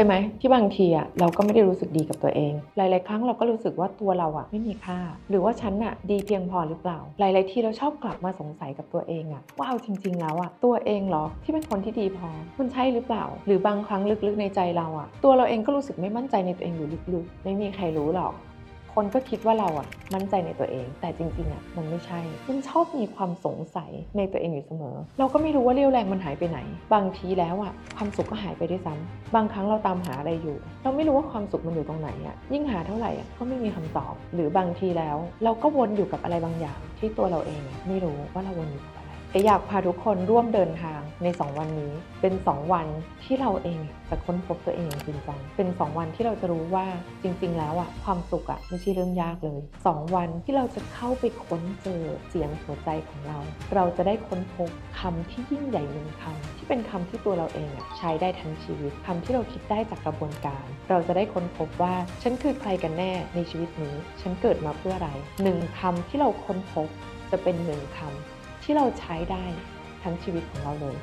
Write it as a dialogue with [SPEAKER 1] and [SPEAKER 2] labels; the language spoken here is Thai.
[SPEAKER 1] ยไหมที่บางทีอะเราก็ไม่ได้รู้สึกดีกับตัวเอง หลาย ๆ ครั้งเราก็รู้สึกว่าตัวเราอะไม่มีค่า หรือว่าฉันอะดีเพียงพอหรือเปล่า หลาย ๆ ที่เราชอบกลับมาสงสัยกับตัวเองอะว่าเอาจริง ๆ แล้วอะตัวเองเหรอที่เป็นคนที่ดีพอมันใช่หรือเปล่า หรือบางครั้งลึก ๆ ในใจเราอะตัวเราเองก็รู้สึกไม่มั่นใจในตัวเองอยู่ลึก ๆ ไม่มีใครรู้หรอก คนก็คิดว่าเราอะมั่นใจในตัวเอง แต่จริงๆอะมันไม่ใช่มันชอบมีความสงสัยในตัวเองอยู่เสมอ เราก็ไม่รู้ว่าเรี่ยวแรงมันหายไปไหน บางทีแล้วอะความสุขก็หายไปด้วยซ้ำบางครั้งเราตามหาอะไรอยู่ เราไม่รู้ว่าความสุขมันอยู่ตรงไหนอะยิ่งหาเท่าไหร่อะก็ไม่มีคำตอบ หรือบางทีแล้ว เราก็วนอยู่กับอะไรบางอย่าง ที่ตัวเราเองอะไม่รู้ว่าเราวนอยู่กับอะไร แต่อยากพาทุกคนร่วมเดินทางใน 2 วันนี้ เป็น 2 วันที่เราเองจะค้นพบตัวเองอย่างจริงจังเป็น 2 วันที่เราจะรู้ว่าจริง ๆ แล้วอะความสุขอะไม่ใช่เรื่องยากเลย 2 วันที่เราจะเข้าไปค้นเจอเสียงหัวใจของเรา เราจะได้ค้นพบคำที่ยิ่งใหญ่หนึ่งคำที่เป็นคำที่ตัวเราเองอะใช้ได้ทั้งชีวิตคำที่เราคิดได้จากกระบวนการ เราจะได้ค้นพบว่าฉันคือใครกันแน่ในชีวิตนี้ ฉันเกิดมาเพื่ออะไรหนึ่งคำที่เราค้นพบจะเป็นหนึ่งคำ ที่เราใช้ได้ทั้งชีวิตของเราเลย